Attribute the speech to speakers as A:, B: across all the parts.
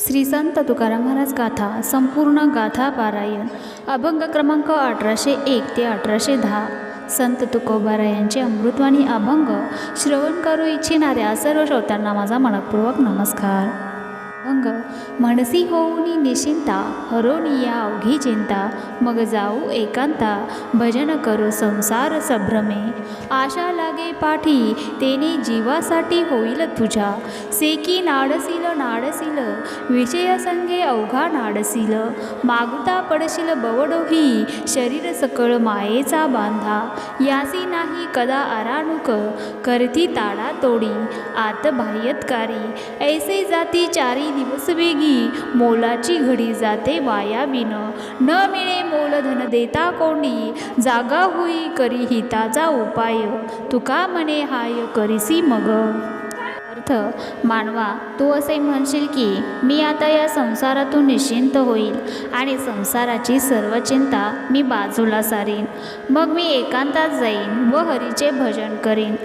A: श्री संत तुकाराम महाराज गाथा संपूर्ण गाथा पारायण. अभंग क्रमांक अठराशे एक ते अठराशे दहा. संत तुकोबारायांचे अमृतवाणी अभंग श्रवण करू इच्छिणाऱ्या सर्व श्रोत्यांना माझा मनपूर्वक नमस्कार. अभंग म्हणसी होऊनी निशिंता हरोनी या अवघी चिंता मग जाऊ एकांता. भजन करू संसार संभ्रमे. आशा लागे पाठी तेने जीवासाठी होईल तुझ्या. सेकी नाडसील नाडसील विषय संगे अवघा नाडसील. मागुता पडशील बवडोही शरीर सकळ मायेचा बांधा. यासी नाही कदा आराणुक करती ताडा तोडी. आत बाह्यतकारी ऐसे जाती चारी दिवस वेगी. मोलाची घडी जाते वाया बिन. न मिळे मोलधन देता कोणी जागा होई करी हिताचा उपाय. तुका म्हणे हाय करीसी मग. अर्थ मानवा तू असे म्हणशील की मी आता या संसारातून निश्चिंत होईल आणि संसाराची सर्व चिंता मी बाजूला सारीन. मग मी एकांतात जाईन व हरीचे भजन करीन.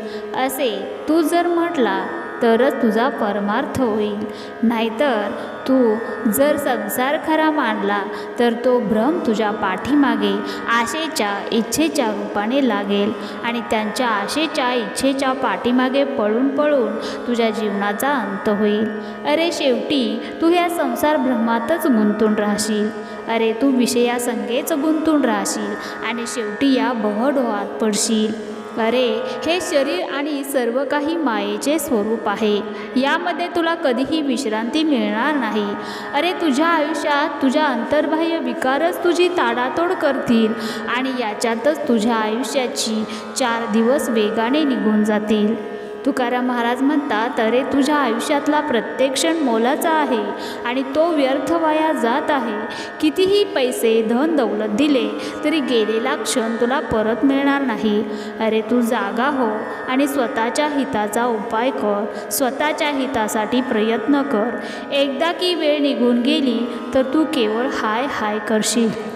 A: असे तू जर म्हटला तरच तुझा परमार्थ होईल. नाहीतर तू जर संसार खरा मानला तर तो भ्रम तुझ्या पाठीमागे आशेच्या इच्छेच्या रूपाने लागेल. आणि त्यांच्या आशेच्या इच्छेच्या पाठीमागे पळून पळून तुझ्या जीवनाचा अंत होईल. अरे शेवटी तू ह्या संसार भ्रमातच गुंतून राहशील. अरे तू विषयासंगेच गुंतून राहशील आणि शेवटी या बहडोहात पडशील. अरे हे शरीर आणि सर्व काही मायेचे स्वरूप आहे. यामध्ये तुला कधीही विश्रांती मिळणार नाही. अरे तुझ्या आयुष्यात तुझ्या अंतर्बाह्य विकारच तुझी ताडातोड करतील आणि याच्यातच तुझ्या आयुष्याची चार दिवस वेगाने निघून जातील. तुकाराम महाराज म्हणतात अरे तुझ्या आयुष्यातला प्रत्येक क्षण मोलाचा आहे आणि तो व्यर्थ वाया जात आहे. कितीही पैसे धन दौलत दिले तरी गेलेला क्षण तुला परत मिळणार नाही. अरे तू जागा हो आणि स्वतःच्या हिताचा उपाय कर. स्वतःच्या हितासाठी प्रयत्न कर. एकदा की वेळ निघून गेली तर तू केवळ हाय हाय करशील.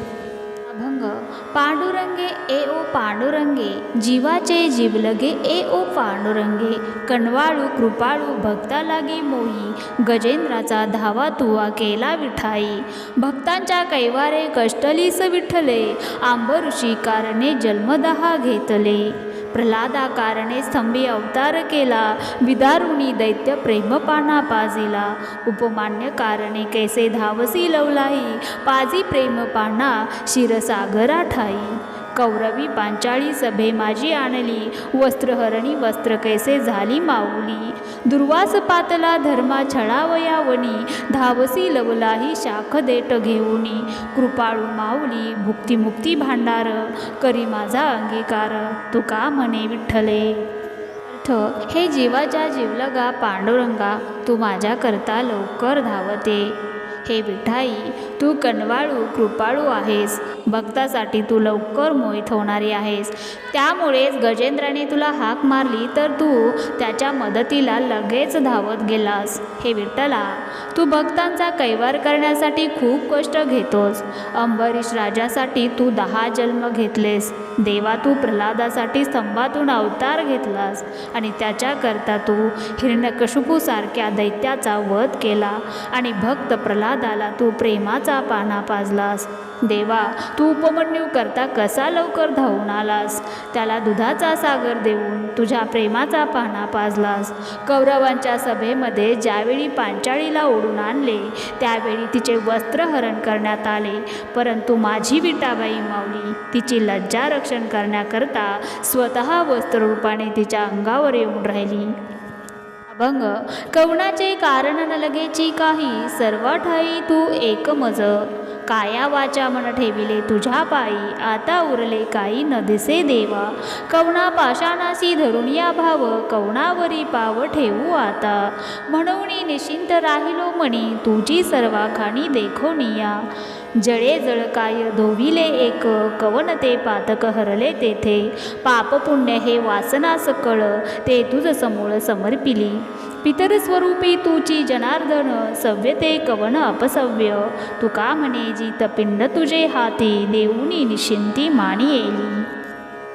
A: पांडुरंगे ए ओ पांडुरंगे जीवाचे जीवलगे ए ओ पांडुरंगे कणवाळू कृपाळू भक्ता लागे मोही गजेंद्राचा धावा तुवा केला विठाई. भक्तांच्या कैवारे कष्टलीस विठले आंबऋषी कारणे जन्मदहा घेतले. प्रल्हादाकारणे स्तंभी अवतार केला. विदारुणी दैत्य प्रेमपाना पाजिला. उपमान्य कारणे कैसे धावसी लवलाई. पाजी प्रेमपाना शिरसागरा ठाई कौरवी पांचाळी सभे माझी आणली वस्त्रहरणी वस्त्र कैसे झाली माऊली. दुर्वास पातला धर्मा छळावयावनी धावसी लवलाही शाख देट घेऊनी. कृपाळू माऊली भुक्तिमुक्ती भांडार करी माझा अंगीकार तुका म्हणे विठ्ठले? अर्थ हे जीवाच्या जीवलगा पांडुरंगा तू माझ्याकरता लवकर धावते. हे विठाई तू कणवाळू कृपाळू आहेस. भक्तासाठी तू लवकर मोहित होणारी आहेस. त्यामुळेच गजेंद्राने तुला हाक मारली तर तू त्याच्या मदतीला लगेच धावत गेलास. हे विठ्ठला तू भक्तांचा कैवार करण्यासाठी खूप कष्ट घेतोस. अंबरीश राजासाठी तू दहा जन्म घेतलेस. देवा तू प्रल्हादासाठी स्तंभातून अवतार घेतलास. आणि त्याच्याकरता तू हिरण्यकशुपूसारख्या दैत्याचा वध केला. आणि भक्त प्रल्हादाला तू प्रेमात प्रेमाचा पाना पाजलास. देवा तू उपमन्यू करता कसा लवकर धावून आलास? त्याला दुधाचा सागर देऊन तुझ्या प्रेमाचा पाना पाजलास. कौरवांच्या सभेमध्ये ज्यावेळी पांचाळीला ओढून आणले त्यावेळी तिचे वस्त्रहरण करण्यात आले. परंतु माझी विटाबाई माऊली तिची लज्जा रक्षण करण्याकरता स्वतः वस्त्ररूपाने तिच्या अंगावर येऊन राहिली. अभंग कवणाचे कारण न लगेची काही सर्व ठाई तू एक मज काया वाचा मन ठेविले तुझ्या पायी. आता उरले काही न दिसे देवा. कवणा पाषाणासी धरून या भाव. कवणावरी पाव ठेवू आता. म्हणून निश्चिंत राहिलो मणी तुझी सर्वाखाणी देखोनिया जळे जळकाय धोविले एक. कवन ते पातक हरले तेथे. पाप पुण्य हे वासना सकळ. ते तुझ समूळ समर्पिली. पितरस्वरूपी तुची जनार्दन सव्यते कवन अपसव्य. तुका म्हणे जित पिंड तुझे हाती? देऊनी निशिंती माणी येली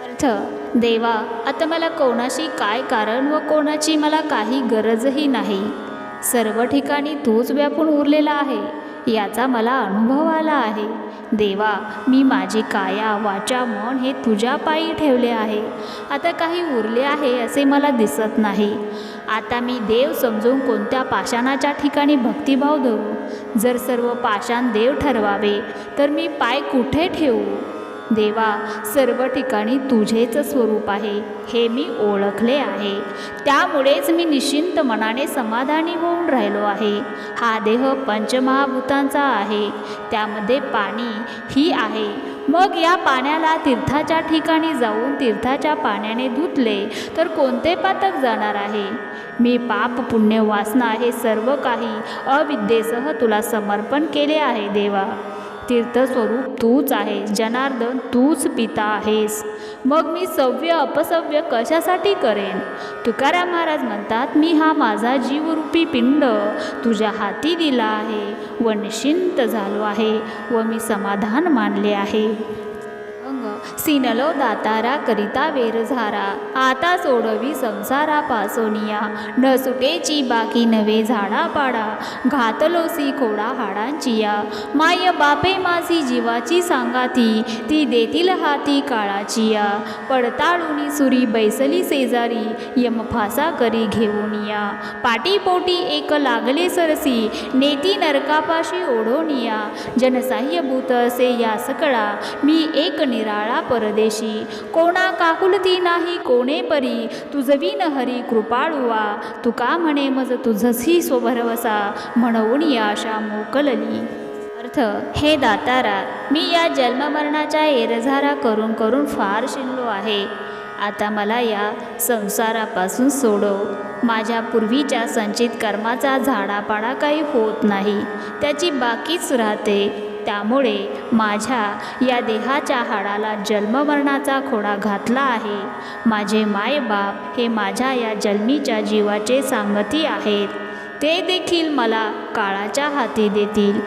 A: अर्थ देवा आता मला कोणाशी काय कारण व कोणाची मला काही गरजही नाही. सर्व ठिकाणी तूच व्यापून उरलेला आहे याचा मला अनुभव आला आहे. देवा मी माझी काया वाचा मन हे तुझ्या पायी ठेवले आहे. आता काही उरले आहे असे मला दिसत नाही. आता मी देव समजून कोणत्या पाषाणाच्या ठिकाणी भक्तिभाव धरू? जर सर्व पाषाण देव ठरवावे तर मी पाय कुठे ठेवू? देवा सर्व ठिकाणी तुझेच स्वरूप आहे हे मी ओळखले आहे. त्यामुळेच मी निश्चिंत मनाने समाधानी होऊन राहिलो आहे. हा देह पंचमहाभूतांचा आहे. त्यामध्ये पाणी ही आहे. मग या पाण्याला तीर्थाच्या ठिकाणी जाऊन तीर्थाच्या पाण्याने धुतले तर कोणते पातक जाणार आहे? मी पाप पुण्य वासना हे सर्व काही अविद्येसह तुला समर्पण केले आहे देवा. तीर्थस्वरूप तूच आहे जनार्दन तूच पिता आहेस. मग मी सव्य अपसव्य कशासाठी करेन? तुकाराम महाराज म्हणतात मी हा माझा जीवरूपी पिंड तुझ्या हाती दिला आहे. व निश्चिंत झालो आहे व मी समाधान मानले आहे. सिनलो दातारा करिता वेरझारा. आता सोडवी संसारा पासोनिया. न सुटेची बाकी नवे झाडा पाडा. घातलोसी खोडा हाडांचिया. माय बापे माझी जीवाची सांगाती. ती देतील हाती काळाचिया. पडताळुनी सुरी बैसली शेजारी. यमफासा करी घेऊन या पाटीपोटी एक लागले सरसी. नेती नरकापाशी ओढोनिया. जनसाह्यभूत असे या सकळा. मी एक निराळा परदेशी. कोणा काकुलती नाही कोणे परी? तुझवीन हरी कृपाळुवा तुका म्हणे मज तुझसी स्वभरवसा? म्हणून या आशा मोकलली. अर्थ हे दातारा मी या जन्ममरणाच्या एरझारा करून करून फार शिनलो आहे. आता मला या संसारापासून सोडव. माझ्या पूर्वीच्या संचित कर्माचा झाडापाडा काही होत नाही. त्याची बाकीच राहते. त्यामुळे माझ्या या देहाच्या हाडाला जन्ममरणाचा खोडा घातला आहे. माझे मायबाप हे माझ्या या जन्मीच्या जीवाचे सांगती आहेत. ते देखील मला काळाच्या हाती देतील.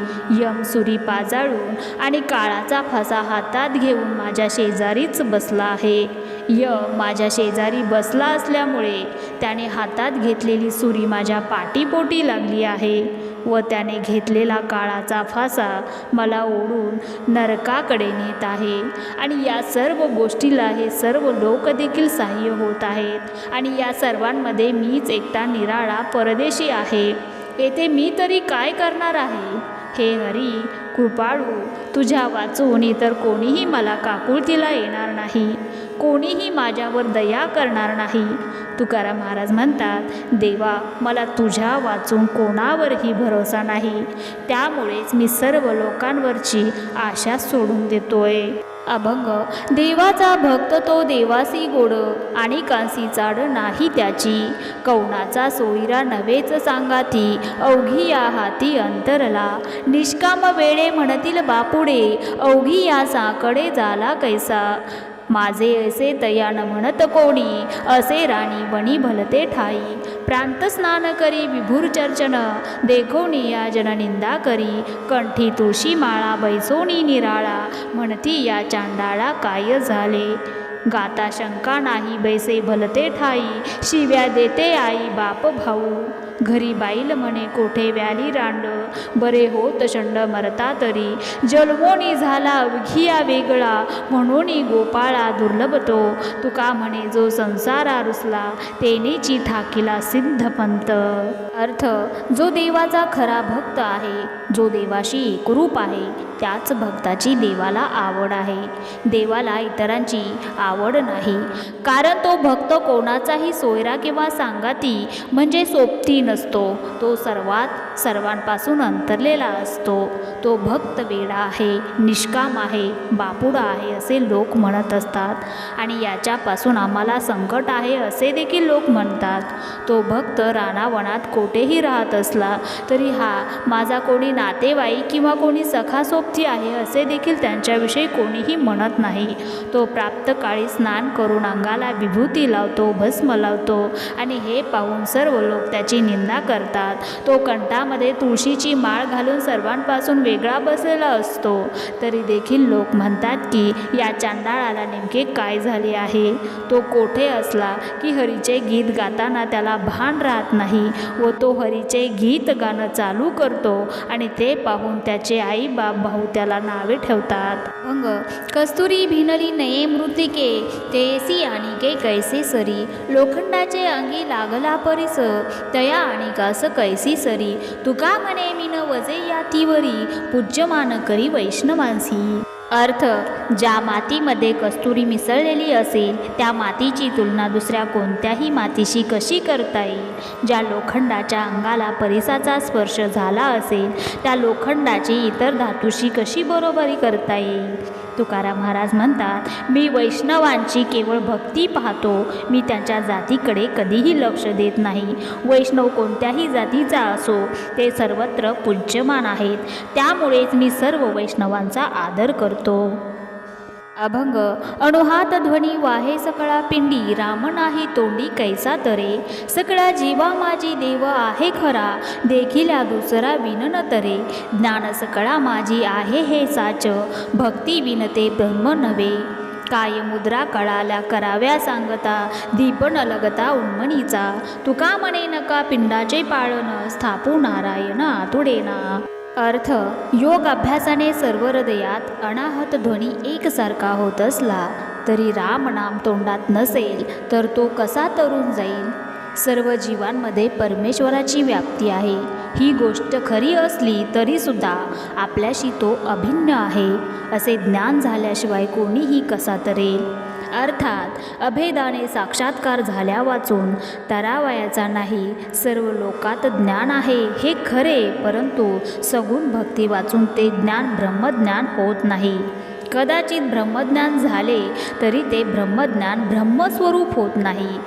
A: यम सुरी पाजाळून आणि काळाचा फासा हातात घेऊन माझ्या शेजारीच बसला आहे. यम माझ्या शेजारी बसला असल्यामुळे त्याने हातात घेतलेली सुरी माझ्या पाठीपोटी लागली आहे व त्याने घेतलेला काळाचा फासा मला ओढून नरकाकडे नेत आहे. आणि या सर्व गोष्टीला हे सर्व लोक देखील सहाय्य होत आहेत. आणि या सर्वांमध्ये मीच एकटा निराळा परदेशी आहे. येथे मी तरी काय करणार आहे? हे हरी कृपाळू तुझ्या वाचून इतर कोणीही मला काकुळतीला येणार नाही. कोणीही माझ्यावर दया करणार नाही. तुकाराम महाराज म्हणतात देवा मला तुझ्या वाचून कोणावरही भरोसा नाही. त्यामुळेच मी सर्व लोकांवरची आशा सोडून देतोय. अभंग देवाचा भक्त तो देवासी गोड आणि कांसी चाड नाही त्याची. कौणाचा सोयरा नवेच सांगाती अवघी या हाती अंतरला. निष्काम वेळे म्हणतील बापुडे अवघी या साकडे झाला कैसा. माझे असे तयान म्हणत कोणी? असे राणी बणी भलते ठाई. प्रांत स्नान करी विभूर चर्चन. देखोनी या जननिंदा करी. कंठी तुळशी माळा बैसोनी निराळा. म्हणती या चांदाळा काय झाले? गाता शंका नाही बैसे भलते ठाई. शिव्या देते आई बाप भाऊ. घरी बाईल म्हणे कोठे व्याली रांड? बरे होत चंड मरता तरी. जलमोनी झाला अवघिया वेगळा म्हणून गोपाळा दुर्लभ तो. तुका म्हणे जो संसारा रुसला तेनेची थाकिला सिद्ध पंत अर्थ जो देवाचा खरा भक्त आहे जो देवाशी एकरूप आहे त्याच भक्ताची देवाला आवड आहे. देवाला इतरांची आवड नाही. कारण तो भक्त कोणाचाही सोयरा किंवा सांगाती म्हणजे सोबती नसतो. तो सर्वात सर्वांपासून अंतरलेला असतो. तो भक्त वेडा आहे निष्काम आहे बापुडा आहे असे लोक म्हणत असतात. आणि याच्यापासून आम्हाला संकट आहे असे देखील लोक म्हणतात. तो भक्त रानावनात कोठेही राहत असला तरी हा माझा कोणी नातेवाईक किंवा कोणी सखासोबती आहे असे देखील त्यांच्याविषयी कोणीही म्हणत नाही. तो प्राप्त काळी स्नान करून अंगाला विभूती लावतो भस्म लावतो. आणि हे पाहून सर्व लोक त्याची निंदा करतात. तो कंठामध्ये तुळशीची रुंदीची माळ घालून सर्वांपासून वेगळा बसलेला असतो. तरी देखील लोक म्हणतात की या चांदाळाला नेमके काय झाले आहे? तो कोठे असला की हरीचे गीत गाताना त्याला भान राहत नाही व तो हरीचे गीत गाणं चालू करतो आणि ते पाहून त्याचे आई बाप भाऊ त्याला नावे ठेवतात. अंग कस्तुरी भिनली नये मृतिके तेसी आणि के कैसे सरी लोखंडाचे अंगी लागला परिस तया आणि कास कैसी सरी तुका म्हणे मीन वजे या तीवरी पूज्यमान करी वैष्णवांसी. अर्थ ज्या मातीमध्ये कस्तुरी मिसळलेली असेल त्या मातीची तुलना दुसऱ्या कोणत्याही मातीशी कशी करता येईल? ज्या लोखंडाच्या अंगाला परिसाचा स्पर्श झाला असेल त्या लोखंडाची इतर धातूशी कशी बरोबरी करता येईल? तुकाराम महाराज म्हणतात मी वैष्णवांची केवळ भक्ती पाहतो. मी त्यांच्या जातीकडे कधीही लक्ष देत नाही. वैष्णव कोणत्याही जातीचा असो ते सर्वत्र पूज्यमान आहेत. त्यामुळेच मी सर्व वैष्णवांचा आदर करतो. अभंग. अणुहात ध्वनी वाहे सकळा पिंडी राम नाही तोंडी कैसा तरे? सकळा जीवा माझी देव आहे खरा देखिल्या दुसरा विनन तरे. ज्ञान सकळा माझी आहे हे साच भक्ती विनते ब्रह्म नव्हे. काय मुद्रा कळाल्या कराव्या सांगता दीप न लगता उन्मणीचा तुका म्हणे नका पिंडाचे पाळण स्थापू नारायण आतुडेना. अर्थ योग अभ्यासाने सर्व हृदयात अनाहत ध्वनी एकसारखा होत असला तरी राम नाम तोंडात नसेल तर तो कसा तरुण जाईल? सर्व जीवांमध्ये परमेश्वराची व्याप्ती आहे. ही गोष्ट खरी असली तरीसुद्धा आपल्याशी तो अभिन्न आहे असे ज्ञान झाल्याशिवाय कोणीही कसा तरेल? अर्थात अभेदाने साक्षात्कार झाल्या वाचून तरावयाचा नाही सर्व लोकात ज्ञान आहे हे खरे परंतु सगुण भक्ती वाचून ते ज्ञान ब्रह्मज्ञान होत नाही. कदाचित ब्रह्मज्ञान झाले तरी ते ब्रह्मज्ञान ब्रह्मस्वरूप होत नाही.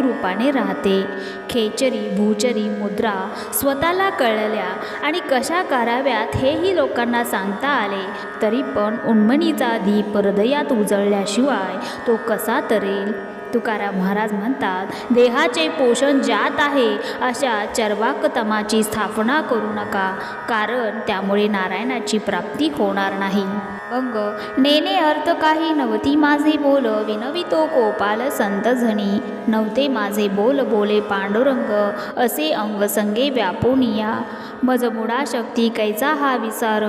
A: रूपाने राहते. खेचरी भूचरी मुद्रा स्वतःला कळल्या आणि कशा कराव्यात हेही लोकांना सांगता आले. तरी पण उन्मणीचा दीप हृदयात उजळल्याशिवाय तो कसा तरेल? तुकाराम महाराज म्हणतात देहाचे पोषण ज्यात आहे अशा चर्वाकतमाची स्थापना करू नका. कारण त्यामुळे नारायणाची प्राप्ती होणार नाही. अंग. नेने अर्थ काही नवती माझे बोल. विनवितो कोपाल संत झणी नव्हते माझे बोल बोले पांडुरंग. असे अंग संगे व्यापोनिया. मजमुडा शक्ती कैचा हा विसार.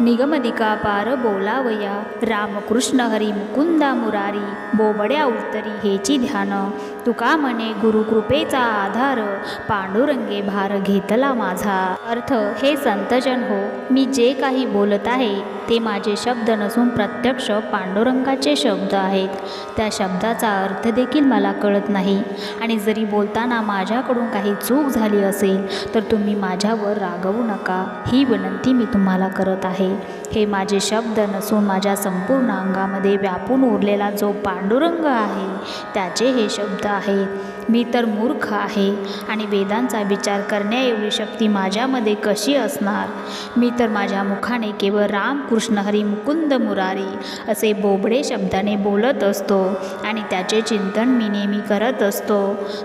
A: निगमदिका पार बोलावया. रामकृष्ण हरी मुकुंदा मुरारी. बोबड्या उत्तरी हेची ध्यान. तुका म्हणे गुरुकृपेचा आधार. पांडुरंगे भार घेतला माझा. अर्थ हे संतजन हो मी जे काही बोलत आहे ते माझे शब्द नसून प्रत्यक्ष पांडुरंगाचे शब्द आहेत. त्या शब्दाचा अर्थ देखील मला कळत नाही. आणि जरी बोलताना माझ्याकडून काही चूक झाली असेल तर तुम्ही माझ्यावर रागवू नका. ही विनंती मी तुम्हाला करत आहे. हे माझे शब्द नसून माझ्या संपूर्ण अंगामध्ये व्यापून उरलेला जो पांडुरंग आहे त्याचे हे शब्द आहेत मी तर मूर्ख आहे आणि वेदांचा विचार करण्याएवढी शक्ती माझ्यामध्ये कशी असणार? मी तर माझ्या मुखाने केवळ राम कृष्ण हरी मुकुंद मुरारी असे बोबडे शब्दाने बोलत असतो आणि त्याचे चिंतन मी नेहमी करत असतो.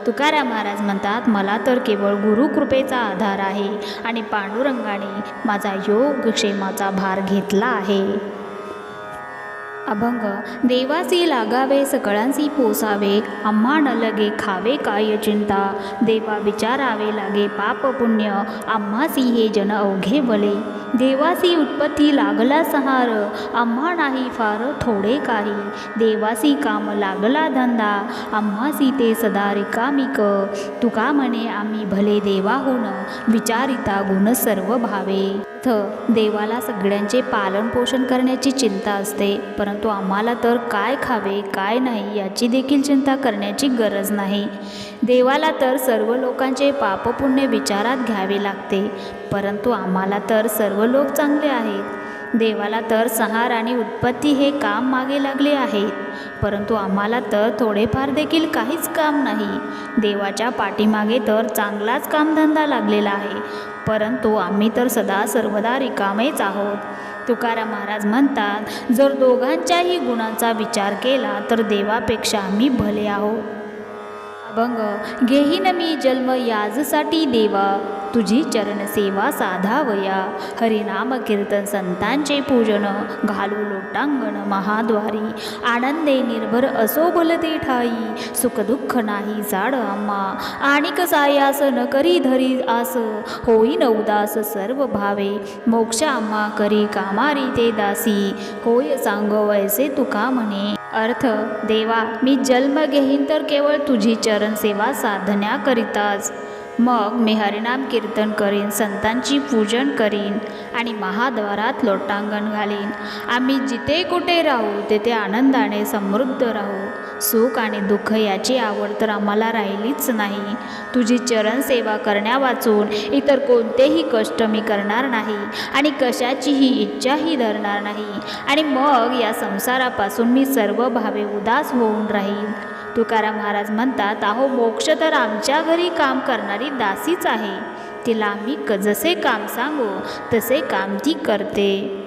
A: तुकाराम महाराज म्हणतात मला तर केवळ गुरुकृपेचा आधार आहे आणि पांडुरंगाने माझा योग क्षेमाचा भार घेतला आहे. अभंग. देवासी लागावे सकळांसी पोसावे आम्हा न लगे खावे काय चिंता. देवा विचारावे लागे पाप पुण्य आम्हासी हे जन अवघे बले देवासी उत्पत्ती लागला सहार आम्हा नाही फार थोडे काही. देवासी काम लागला धंदा आम्हासी ते सदा रिकामिक. तुका म्हणे आम्ही भले देवाहून विचारिता गुण सर्व भावे. अर्थ देवाला सगळ्यांचे पालनपोषण करण्याची चिंता असते. परंतु आम्हाला तर काय खावे काय नाही याची देखील चिंता करण्याची गरज नाही. देवाला तर सर्व लोकांचे पापपुण्य विचारात घ्यावे लागते. परंतु आम्हाला तर सर्व लोक चांगले आहेत. देवाला तर संहार आणि उत्पत्ती हे काम मागे लागले आहेत परंतु आम्हाला तर थोडेफार देखील काहीच काम नाही. देवाच्या पाठीमागे तर चांगलाच कामधंदा लागलेला आहे. परंतु आम्ही तर सदा सर्वदा रिकामेच आहोत. तुकाराम महाराज म्हणतात जर दोघांच्याही गुणांचा विचार केला तर देवापेक्षा आम्ही भले आहोत. अभंग घेईन मी जन्म याजसाठी देवा. तुझी चरण सेवा साधावया. हरिनाम कीर्तन संतांचे पूजन. घालू लोटांगण महाद्वारी. आनंदे निर्भर असो भलते ठाई. सुखदुःख नाही जाड आम्हा. आणिक सायास न करी धरी आस. होई उदास सर्व भावे. मोक्ष आम्हा करी कामारी ते दासी. होय सांग वैसे तुका म्हणे. अर्थ देवा मी जन्म घेईन तर केवळ तुझी चरण सेवा साधण्याकरिताच मग मी हरिनाम कीर्तन करीन संतांची पूजन करीन आणि महाद्वारात लोटांगण घालीन. आम्ही जिथे कुठे राहू तेथे आनंदाने समृद्ध राहू. सुख आणि दुःख याची आवड तर आम्हाला राहिलीच नाही. तुझी चरण सेवा इतर कोणतेही कष्ट मी करणार नाही आणि कशाचीही इच्छाही धरणार नाही. आणि मग या संसारापासून मी सर्व भावे उदास होऊन राहील तुकाराम महाराज म्हणतात अहो मोक्ष तर आमच्या घरी काम करणारी दासीच आहे. तिला आम्ही क जसे काम सांगू तसे काम ती करते.